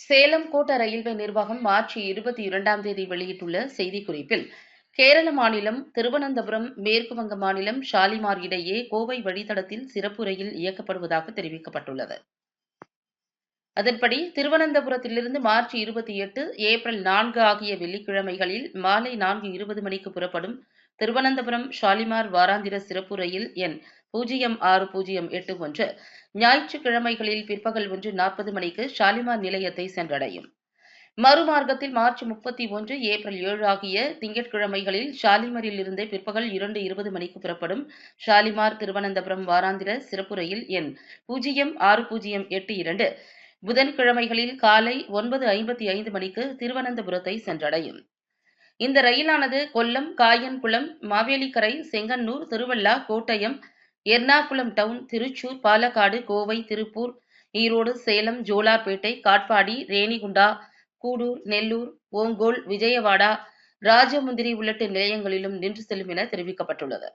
சேலம் கோட்ட ரயில்வே நிர்வாகம் மார்ச் இருபத்தி இரண்டாம் தேதி வெளியிட்டுள்ள செய்திக்குறிப்பில் கேரள மாநிலம் திருவனந்தபுரம் மேற்குவங்க மாநிலம் ஷாலிமார் இடையே கோவை வழித்தடத்தில் சிறப்பு ரயில் இயக்கப்படுவதாக தெரிவிக்கப்பட்டுள்ளது. அதன்படி திருவனந்தபுரத்திலிருந்து மார்ச் இருபத்தி எட்டு ஏப்ரல் நான்கு ஆகிய வெள்ளிக்கிழமைகளில் மாலை நான்கு இருபது மணிக்கு புறப்படும் திருவனந்தபுரம் ஷாலிமார் வாராந்திர சிறப்பு ரயில் எண் பூஜ்ஜியம் ஆறு பூஜ்ஜியம் எட்டு ஒன்று ஞாயிற்றுக்கிழமைகளில் பிற்பகல் ஒன்று நாற்பது மணிக்கு ஷாலிமார் நிலையத்தை சென்றடையும். மறுமார்க்கத்தில் மார்ச் முப்பத்தி ஒன்று ஏப்ரல் ஏழு ஆகிய திங்கட்கிழமைகளில் ஷாலிமரில் இருந்து பிற்பகல் இரண்டு இருபது மணிக்கு புறப்படும் ஷாலிமார் திருவனந்தபுரம் வாராந்திர சிறப்பு ரயில் எண் பூஜ்ஜியம் ஆறு பூஜ்ஜியம் எட்டு இரண்டு புதன்கிழமைகளில் காலை ஒன்பது ஐம்பத்தி ஐந்து மணிக்கு திருவனந்தபுரத்தை சென்றடையும். இந்த ரயிலானது கொல்லம் காயன்குளம் மாவேலிக்கரை செங்கன்னூர் திருவள்ளா கோட்டயம் எர்ணாகுளம் டவுன் திருச்சூர் பாலக்காடு கோவை திருப்பூர் ஈரோடு சேலம் ஜோலார்பேட்டை காட்பாடி ரேணிகுண்டா கூடூர் நெல்லூர் ஓங்கோல் விஜயவாடா ராஜமுந்திரி உள்ளிட்ட நிலையங்களிலும் நின்று செல்லும் என தெரிவிக்கப்பட்டுள்ளது.